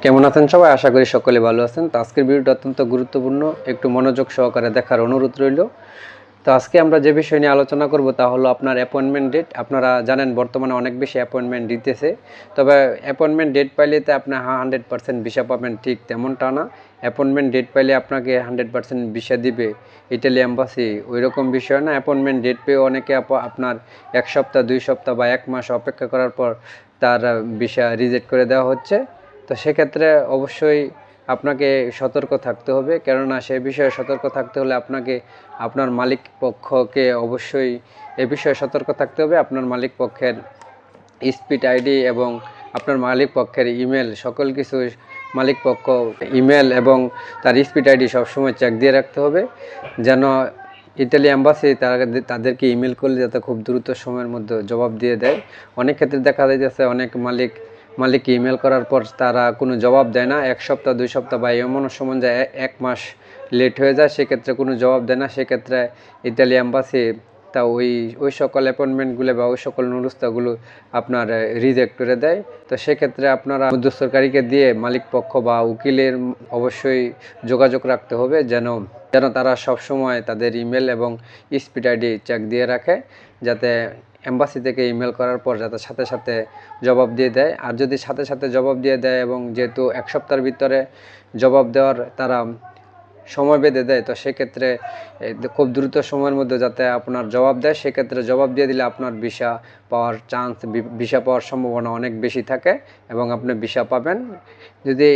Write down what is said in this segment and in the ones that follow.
কেমন আছেন সবাই? আশা করি সকলে ভালো আছেন। তো আজকের ভিডিওটা অত্যন্ত গুরুত্বপূর্ণ। একটু মনোযোগ সহকারে দেখার অনুরোধ রইল। তো আজকে আমরা যে বিষয় নিয়ে আলোচনা করব তা হলো আপনার অ্যাপয়েন্টমেন্ট ডেট আপনারা জানেন বর্তমানে অনেক বেশি অ্যাপয়েন্টমেন্ট দিতেছে। তবে অ্যাপয়েন্টমেন্ট ডেট পাইলে তো আপনি হান্ড্রেড পার্সেন্ট ভিসা পাবেন। ঠিক তেমনটা না। অ্যাপয়েন্টমেন্ট ডেট পাইলে আপনাকে হান্ড্রেড পার্সেন্ট ভিসা দিবে। ইটালি অ্যাম্বাসি ওই রকম বিষয় না। অ্যাপয়েন্টমেন্ট ডেট পেয়ে অনেকে আপ- আপনার এক সপ্তাহ, দুই সপ্তাহ বা এক মাস অপেক্ষা করার পর তার ভিসা রিজেক্ট করে দেওয়া হচ্ছে। তো সেক্ষেত্রে অবশ্যই আপনাকে সতর্ক থাকতে হবে। কেননা সে বিষয়ে সতর্ক থাকতে হলে আপনাকে, আপনার মালিক পক্ষকে অবশ্যই এ বিষয়ে সতর্ক থাকতে হবে। আপনার মালিক পক্ষের স্পিড আইডি এবং আপনার মালিক পক্ষের ইমেল, সকল কিছু মালিক পক্ষ ইমেল এবং তার স্পিড আইডি সবসময় চেক দিয়ে রাখতে হবে। যেন ইতালি অ্যাম্বাসি তারা তাদেরকে ইমেল করলে যাতে খুব দ্রুত সময়ের মধ্যে জবাব দিয়ে দেয়। অনেক ক্ষেত্রে দেখা যাইতেছে অনেক মালিক মালিক ইমেল করার পর তারা কোনো জবাব দেয় না। এক সপ্তাহ, দুই সপ্তাহ বা এমন সময় যায়, এক মাস লেট হয়ে যায়, সেক্ষেত্রে কোনো জবাব দেয় না। সেক্ষেত্রে ইতালি অ্যাম্বাসি তা ওই ওই সকল অ্যাপয়েন্টমেন্টগুলো বা ওই সকল নুরুস্তাগুলো আপনার রিজেক্ট করে দেয়। তো সেক্ষেত্রে আপনারা মধ্যস্থকারীকে দিয়ে মালিক পক্ষ বা উকিলের অবশ্যই যোগাযোগ রাখতে হবে যেন যেন তারা সবসময় তাদের ইমেল এবং স্পিড আইডি চেক দিয়ে রাখে, যাতে এম্বাসি থেকে ইমেল করার পর যাতে সাথে সাথে জবাব দিয়ে দেয়। আর যদি সাথে সাথে জবাব দিয়ে দেয় এবং যেহেতু এক সপ্তাহের ভিতরে জবাব দেওয়ার তারা সময় বেঁধে দেয়, তো সেক্ষেত্রে খুব দ্রুত সময়ের মধ্যে যাতে আপনার জবাব দেয়, সেক্ষেত্রে জবাব দিয়ে দিলে আপনার ভিসা পাওয়ার চান্স ভিসা পাওয়ার সম্ভাবনা অনেক বেশি থাকে এবং আপনি ভিসা পাবেন। যদি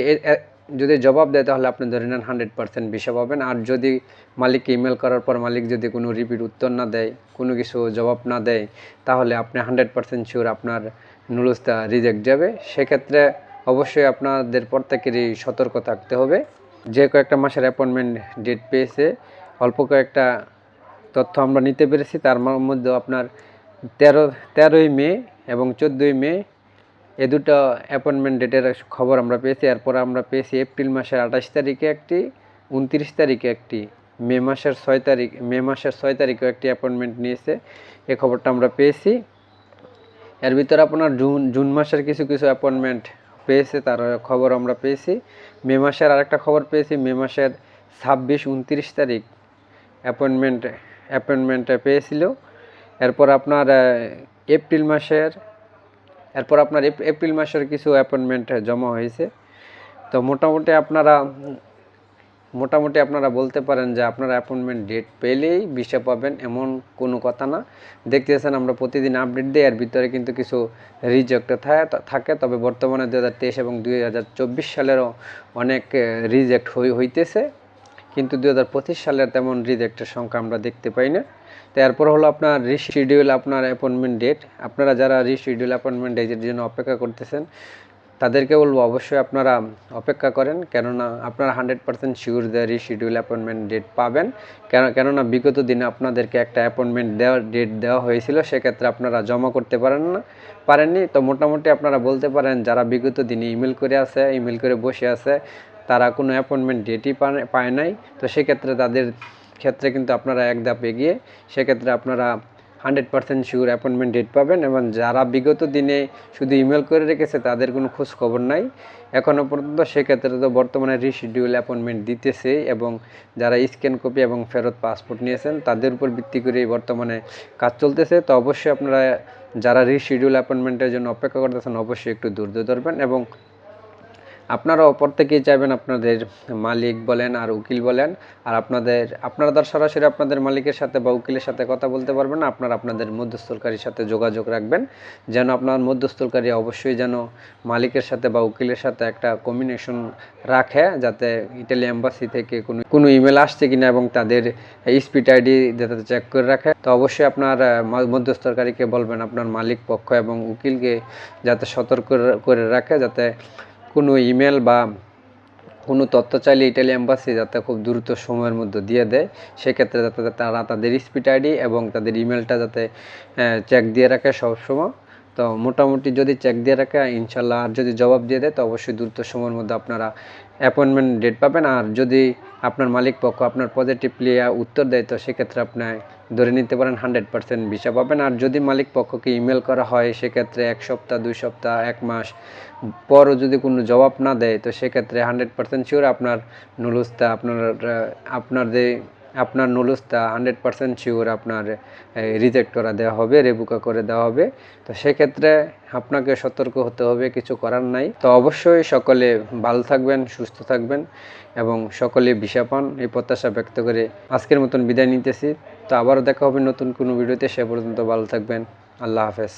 যদি জবাব দেয়, তাহলে আপনি ধরে নেন হান্ড্রেড পার্সেন্ট ভিসা পাবেন। আর যদি মালিককে ইমেল করার পর মালিক যদি কোনো রিপিট উত্তর না দেয়, কোনো কিছু জবাব না দেয়, তাহলে আপনি হান্ড্রেড পার্সেন্ট শিওর আপনার নুলুসটা রিজেক্ট যাবে। সেক্ষেত্রে অবশ্যই আপনাদের প্রত্যেকেরই সতর্ক থাকতে হবে। যে কয়েকটা মাসের অ্যাপয়েন্টমেন্ট ডেট পেয়েছে, অল্প কয়েকটা তথ্য আমরা নিতে পেরেছি। তার মধ্যে আপনার তেরো, তেরোই মে এবং চোদ্দোই মে এ দুটো অ্যাপয়েন্টমেন্ট ডেটের খবর আমরা পেয়েছি। এরপর আমরা পেয়েছি এপ্রিল মাসের আঠাশ তারিখে একটি, উনত্রিশ তারিখে একটি, মে মাসের ছয় তারিখ, মে মাসের ছয় তারিখেও একটি অ্যাপয়েন্টমেন্ট নিয়েছে। এ খবরটা আমরা পেয়েছি। এর ভিতরে আপনার জুন জুন মাসের কিছু কিছু অ্যাপয়েন্টমেন্ট পেয়েছে, তার খবর আমরা পেয়েছি। মে মাসের আরেকটা খবর পেয়েছি, মে মাসের ছাব্বিশ উনত্রিশ তারিখ অ্যাপয়েন্টমেন্ট অ্যাপয়েন্টমেন্টটা পেয়েছিল। এরপর আপনার এপ্রিল মাসের, এরপর আপনার এপ্রিল মাসের কিছু অ্যাপয়েন্টমেন্ট জমা হয়েছে। তো মোটামুটি আপনারা মোটামুটি আপনারা বলতে পারেন যে আপনারা অ্যাপয়েন্টমেন্ট ডেট পেলেই ভিসা পাবেন, এমন কোনো কথা না। দেখতেছেন আমরা প্রতিদিন আপডেট দিই, এর ভিতরে কিন্তু কিছু রিজেক্ট থাকে। তবে বর্তমানে দু হাজার তেইশ এবং দুই হাজার চব্বিশ সালেরও অনেক রিজেক্ট হইতেছে। কিন্তু দু হাজার পঁচিশ সালের তেমন রিজেক্টের সংখ্যা আমরা দেখতে পাই না। তো এরপর হলো আপনার রিশিডিউল আপনার অ্যাপয়েন্টমেন্ট ডেট আপনারা যারা রিশিডিউল অ্যাপয়েন্টমেন্ট ডেটের জন্য অপেক্ষা করতেছেন তাদেরকে বলব অবশ্যই আপনারা অপেক্ষা করেন, কেননা আপনারা হান্ড্রেড পার্সেন্ট শিওর যে রিশিডিউল অ্যাপয়েন্টমেন্ট ডেট পাবেন। কেন কেননা বিগত দিনে আপনাদেরকে একটা অ্যাপয়েন্টমেন্ট দেওয়ার ডেট দেওয়া হয়েছিল, সেক্ষেত্রে আপনারা জমা করতে পারেন না, পারেননি। তো মোটামুটি আপনারা বলতে পারেন, যারা বিগত দিনে ইমেল করে আছে ইমেল করে বসে আছে, তারা কোনো অ্যাপয়েন্টমেন্ট ডেটই পায় নাই। তো সেক্ষেত্রে তাদের ক্ষেত্রে কিন্তু আপনারা এক ধাপ এগিয়ে, সেক্ষেত্রে আপনারা hundred percent sure appointment date পাবেন এবং যারা বিগত দিনে শুধু ইমেল করে রেখেছে, তাদের কোনো খোঁজ খবর নাই। এখনও পর্যন্ত সেক্ষেত্রে তো বর্তমানে রিশিডিউল অ্যাপয়েন্টমেন্ট দিতেছে এবং যারা স্ক্যান কপি এবং ফেরত পাসপোর্ট নিয়েছেন, তাদের উপর ভিত্তি করে বর্তমানে কাজ চলতেছে। তো অবশ্যই আপনারা যারা রিশিডিউল অ্যাপয়েন্টমেন্টের জন্য অপেক্ষা করতেছেন, অবশ্যই একটু ধৈর্য ধরবেন এবং আপনারাও প্রত্যেকেই চাইবেন আপনাদের মালিক বলেন আর উকিল বলেন। আর আপনাদের আপনারা তো আর সরাসরি আপনাদের মালিকের সাথে বা উকিলের সাথে কথা বলতে পারবেন না আপনারা আপনাদের মধ্যস্থলকারীর সাথে যোগাযোগ রাখবেন। যেন আপনার মধ্যস্থলকারী অবশ্যই যেন মালিকের সাথে বা উকিলের সাথে একটা কম্বিনেশন রাখে যাতে ইটালি এম্বাসি থেকে কোনো কোনো ইমেল আসছে কিনা এবং তাদের স্পিড আইডি যাতে চেক করে রাখে। তো অবশ্যই আপনার আহ, ম- মধ্যস্থকারীকে বলবেন আপনার মালিক পক্ষ এবং উকিলকে যাতে সতর্ক করে রাখে যাতে কোনো ইমেল বা কোনো তথ্য চাইলে ইটালি এম্বাসি যাতে খুব দ্রুত সময়ের মধ্যে দিয়ে দেয়, সেক্ষেত্রে যাতে তারা তাদের স্পিড আইডি এবং তাদের ইমেলটা যাতে চেক দিয়ে রাখে সবসময়। তো মোটামুটি যদি চেক দিয়ে রাখে, ইনশাল্লাহ আর যদি জবাব দিয়ে দেয়, তো অবশ্যই দ্রুত সময়ের মধ্যে আপনারা অ্যাপয়েন্টমেন্ট ডেট পাবেন। আর যদি আপনার মালিক পক্ষ আপনার পজিটিভলি উত্তর দেয়, তো সেক্ষেত্রে আপনার ধরে নিতে পারেন হান্ড্রেড পার্সেন্ট ভিসা পাবেন। আর যদি মালিক পক্ষকে ইমেল করা হয়, সেক্ষেত্রে এক সপ্তাহ, দুই সপ্তাহ, এক মাস পরও যদি কোনো জবাব না দেয়, তো সেক্ষেত্রে হান্ড্রেড পার্সেন্ট শিওর আপনার নুলুস্তা, আপনার আপনার যে আপনার নুলুস্তা হান্ড্রেড পার্সেন্ট শিওর আপনার রিজেক্ট করা দেওয়া হবে, রেবুকা করে দেওয়া হবে। তো সেক্ষেত্রে আপনাকে সতর্ক হতে হবে, কিছু করার নাই। তো অবশ্যই সকলে ভালো থাকবেন, সুস্থ থাকবেন এবং সকলে ভিসা পান। এই প্রত্যাশা ব্যক্ত করে আজকের মতন বিদায় নিতেছি। তো আবারও দেখা হবে নতুন কোনো ভিডিওতে, সে পর্যন্ত ভালো থাকবেন। আল্লাহ হাফেজ।